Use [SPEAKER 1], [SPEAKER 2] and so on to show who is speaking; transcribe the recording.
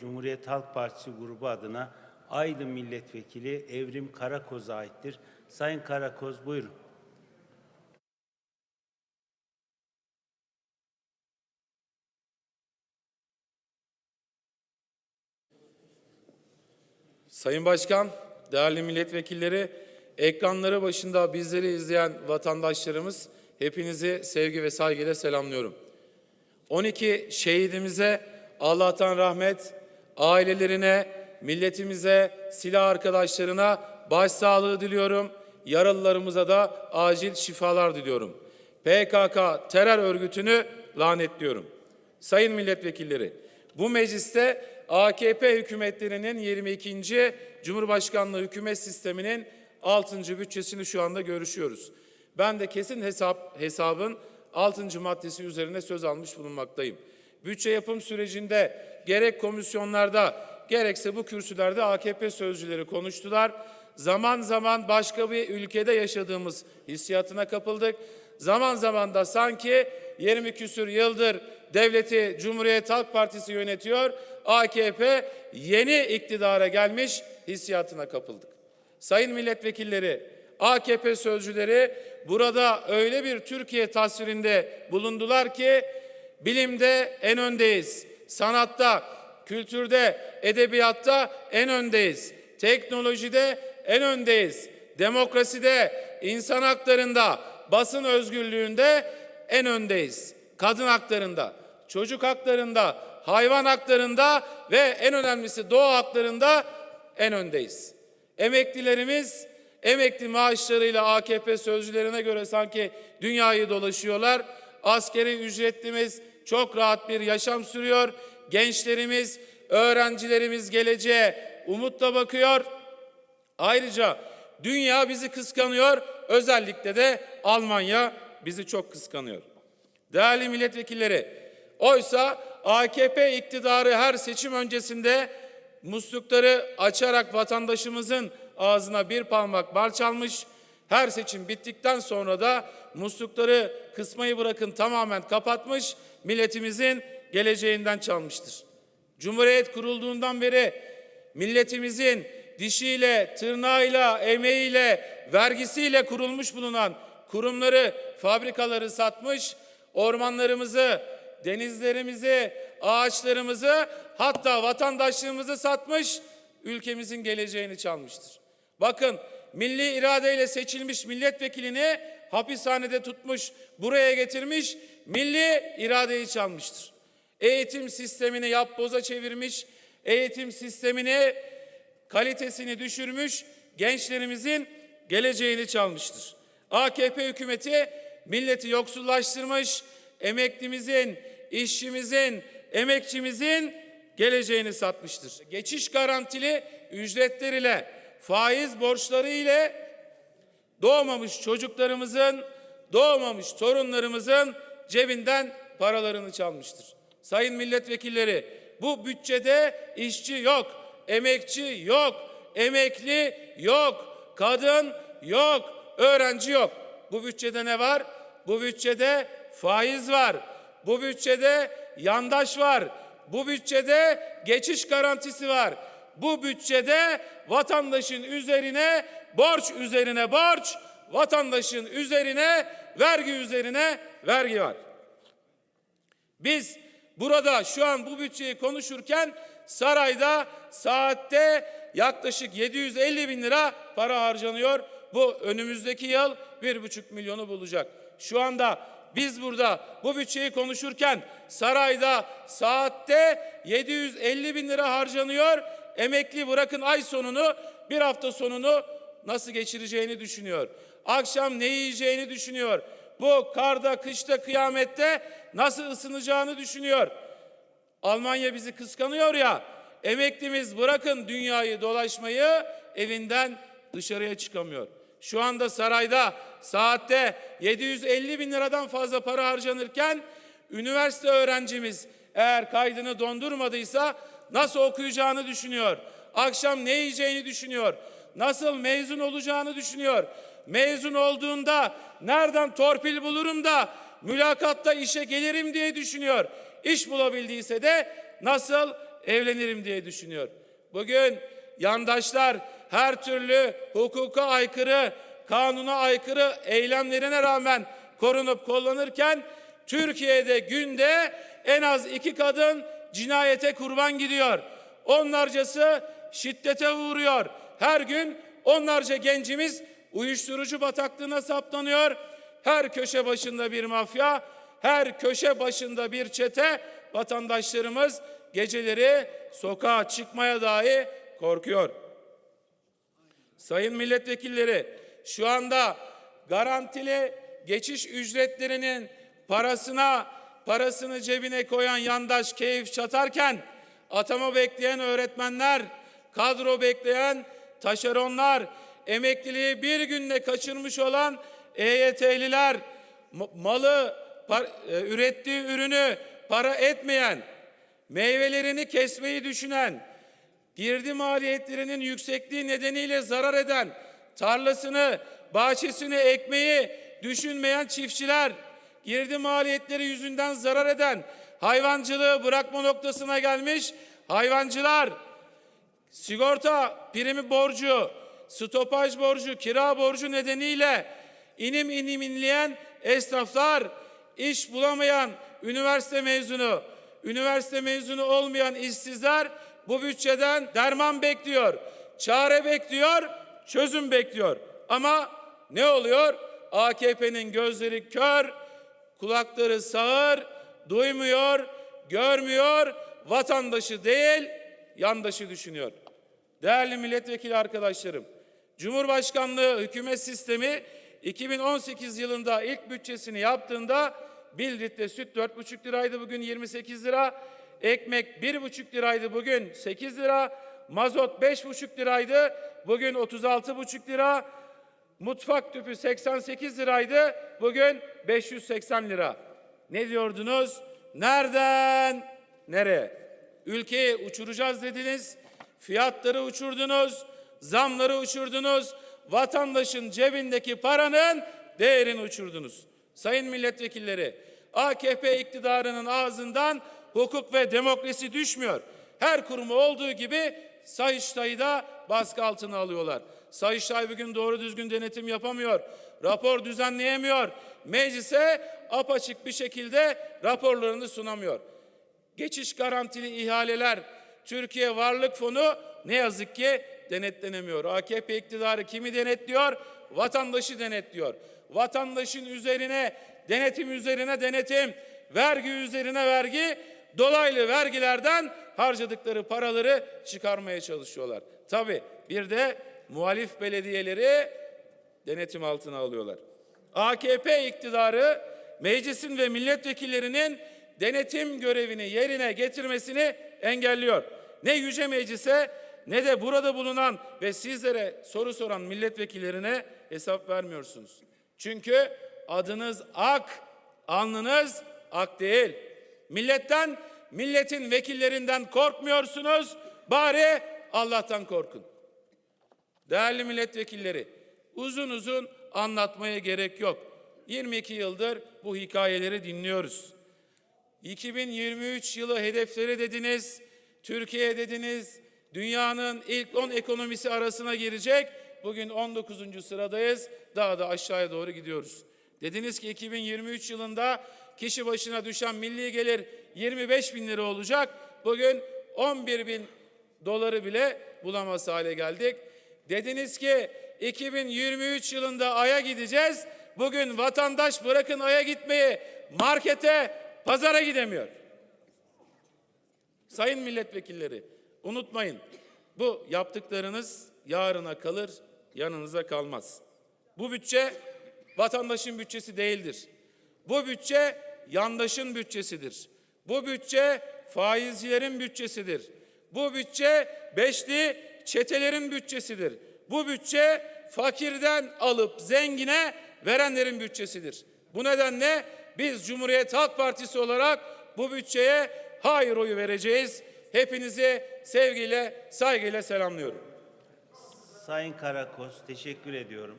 [SPEAKER 1] Cumhuriyet Halk Partisi grubu adına Aydın Milletvekili Evrim Karakoz'a aittir. Sayın Karakoz buyurun.
[SPEAKER 2] Sayın Başkan, değerli milletvekilleri, ekranları başında bizleri izleyen vatandaşlarımız hepinizi sevgi ve saygıyla selamlıyorum. 12 şehidimize Allah'tan rahmet, ailelerine, milletimize, silah arkadaşlarına başsağlığı diliyorum. Yaralılarımıza da acil şifalar diliyorum. PKK terör örgütünü lanetliyorum. Sayın milletvekilleri, bu mecliste AKP hükümetlerinin 22. Cumhurbaşkanlığı hükümet sisteminin 6. bütçesini şu anda görüşüyoruz. Ben de kesin hesap hesabın 6. maddesi üzerine söz almış bulunmaktayım. Bütçe yapım sürecinde gerek komisyonlarda gerekse bu kürsülerde AKP sözcüleri konuştular. Zaman zaman başka bir ülkede yaşadığımız hissiyatına kapıldık. Zaman zaman da sanki 20 küsür yıldır devleti Cumhuriyet Halk Partisi yönetiyor. AKP yeni iktidara gelmiş hissiyatına kapıldık. Sayın milletvekilleri, AKP sözcüleri burada öyle bir Türkiye tasvirinde bulundular ki bilimde en öndeyiz. Sanatta, kültürde, edebiyatta en öndeyiz. Teknolojide en öndeyiz. Demokraside, insan haklarında, basın özgürlüğünde en öndeyiz. Kadın haklarında, çocuk haklarında, hayvan haklarında ve en önemlisi doğa haklarında en öndeyiz. Emeklilerimiz emekli maaşlarıyla AKP sözcülerine göre sanki dünyayı dolaşıyorlar. Askeri ücretlimiz çok rahat bir yaşam sürüyor. Gençlerimiz, öğrencilerimiz geleceğe umutla bakıyor. Ayrıca dünya bizi kıskanıyor. Özellikle de Almanya bizi çok kıskanıyor. Değerli milletvekilleri, oysa AKP iktidarı her seçim öncesinde muslukları açarak vatandaşımızın ağzına bir parmak bal çalmış. Her seçim bittikten sonra da muslukları kısmayı bırakın tamamen kapatmış, milletimizin geleceğinden çalmıştır. Cumhuriyet kurulduğundan beri milletimizin dişiyle, tırnağıyla, emeğiyle, vergisiyle kurulmuş bulunan kurumları, fabrikaları satmış, ormanlarımızı, denizlerimizi, ağaçlarımızı hatta vatandaşlığımızı satmış, ülkemizin geleceğini çalmıştır. Bakın milli iradeyle seçilmiş milletvekilini hapishanede tutmuş, buraya getirmiş, milli iradeyi çalmıştır. Eğitim sistemini yapboza çevirmiş, eğitim sistemini kalitesini düşürmüş, gençlerimizin geleceğini çalmıştır. AKP hükümeti milleti yoksullaştırmış, emeklimizin, işçimizin, emekçimizin geleceğini satmıştır. Geçiş garantili ücretler ile, faiz borçları ile doğmamış çocuklarımızın, doğmamış torunlarımızın cebinden paralarını çalmıştır. Sayın milletvekilleri, bu bütçede işçi yok, emekçi yok, emekli yok, kadın yok, öğrenci yok. Bu bütçede ne var? Bu bütçede faiz var. Bu bütçede yandaş var. Bu bütçede geçiş garantisi var. Bu bütçede vatandaşın üzerine borç üzerine borç, vatandaşın üzerine vergi üzerine vergi var. Biz burada şu an bu bütçeyi konuşurken sarayda saatte yaklaşık 750 bin lira para harcanıyor. Bu önümüzdeki yıl bir buçuk milyonu bulacak. Şu anda biz burada bu bütçeyi konuşurken sarayda saatte 750 bin lira harcanıyor. Emekli bırakın ay sonunu bir hafta sonunu nasıl geçireceğini düşünüyor. Akşam ne yiyeceğini düşünüyor. Bu karda, kışta, kıyamette nasıl ısınacağını düşünüyor. Almanya bizi kıskanıyor ya. Emeklimiz bırakın dünyayı dolaşmayı evinden dışarıya çıkamıyor. Şu anda sarayda saatte 750 bin liradan fazla para harcanırken üniversite öğrencimiz eğer kaydını dondurmadıysa nasıl okuyacağını düşünüyor. Akşam ne yiyeceğini düşünüyor. Nasıl mezun olacağını düşünüyor. Mezun olduğunda nereden torpil bulurum da mülakatta işe gelirim diye düşünüyor. İş bulabildiyse de nasıl evlenirim diye düşünüyor. Bugün yandaşlar her türlü hukuka aykırı, kanuna aykırı eylemlerine rağmen korunup kullanırken Türkiye'de günde en az iki kadın cinayete kurban gidiyor. Onlarcası şiddete uğruyor. Her gün onlarca gencimiz uyuşturucu bataklığına saptanıyor. Her köşe başında bir mafya, her köşe başında bir çete vatandaşlarımız geceleri sokağa çıkmaya dahi korkuyor. Sayın milletvekilleri şu anda garantili geçiş ücretlerinin parasına parasını cebine koyan yandaş keyif çatarken atama bekleyen öğretmenler, kadro bekleyen taşeronlar, emekliliği bir günde kaçırmış olan EYT'liler, ma- malı, par- e, ürettiği ürünü para etmeyen, meyvelerini kesmeyi düşünen, girdi maliyetlerinin yüksekliği nedeniyle zarar eden, tarlasını, bahçesini ekmeyi düşünmeyen çiftçiler, girdi maliyetleri yüzünden zarar eden, hayvancılığı bırakma noktasına gelmiş hayvancılar, sigorta primi borcu, stopaj borcu, kira borcu nedeniyle inim inim inleyen esnaflar, iş bulamayan üniversite mezunu, üniversite mezunu olmayan işsizler bu bütçeden derman bekliyor, çare bekliyor, çözüm bekliyor. Ama ne oluyor? AKP'nin gözleri kör, kulakları sağır, duymuyor, görmüyor, vatandaşı değil, yandaşı düşünüyor. Değerli milletvekili arkadaşlarım, Cumhurbaşkanlığı hükümet sistemi 2018 yılında ilk bütçesini yaptığında bir litre süt 4,5 liraydı bugün 28 lira, ekmek 1,5 liraydı bugün 8 lira, mazot 5,5 liraydı bugün 36,5 lira, mutfak tüpü 88 liraydı bugün 580 lira. Ne diyordunuz? Nereden nereye? Ülkeyi uçuracağız dediniz. Fiyatları uçurdunuz. Zamları uçurdunuz. Vatandaşın cebindeki paranın değerini uçurdunuz. Sayın milletvekilleri, AKP iktidarının ağzından hukuk ve demokrasi düşmüyor. Her kurumu olduğu gibi Sayıştay'ı da baskı altına alıyorlar. Sayıştay bugün doğru düzgün denetim yapamıyor. Rapor düzenleyemiyor. Meclise apaçık bir şekilde raporlarını sunamıyor. Geçiş garantili ihaleler, Türkiye Varlık Fonu ne yazık ki denetlenemiyor. AKP iktidarı kimi denetliyor? Vatandaşı denetliyor. Vatandaşın üzerine denetim üzerine denetim, vergi üzerine vergi, dolaylı vergilerden harcadıkları paraları çıkarmaya çalışıyorlar. Tabii bir de muhalif belediyeleri denetim altına alıyorlar. AKP iktidarı meclisin ve milletvekillerinin denetim görevini yerine getirmesini engelliyor. Ne yüce meclise ne de burada bulunan ve sizlere soru soran milletvekillerine hesap vermiyorsunuz. Çünkü adınız ak, alnınız ak değil. Milletten, milletin vekillerinden korkmuyorsunuz. Bari Allah'tan korkun. Değerli milletvekilleri, uzun uzun anlatmaya gerek yok. 22 yıldır bu hikayeleri dinliyoruz. 2023 yılı hedefleri dediniz, Türkiye dediniz, dünyanın ilk 10 ekonomisi arasına girecek. Bugün 19. sıradayız, daha da aşağıya doğru gidiyoruz. Dediniz ki 2023 yılında kişi başına düşen milli gelir 25 bin lira olacak. Bugün 11 bin doları bile bulamaz hale geldik. Dediniz ki 2023 yılında Ay'a gideceğiz. Bugün vatandaş bırakın Ay'a gitmeyi markete, pazara gidemiyor. Sayın milletvekilleri unutmayın bu yaptıklarınız yarına kalır, yanınıza kalmaz. Bu bütçe vatandaşın bütçesi değildir. Bu bütçe yandaşın bütçesidir. Bu bütçe faizcilerin bütçesidir. Bu bütçe beşli çetelerin bütçesidir. Bu bütçe fakirden alıp zengine verenlerin bütçesidir. Bu nedenle biz Cumhuriyet Halk Partisi olarak bu bütçeye hayır oyu vereceğiz. Hepinizi sevgiyle, saygıyla selamlıyorum.
[SPEAKER 1] Sayın Karakoz teşekkür ediyorum.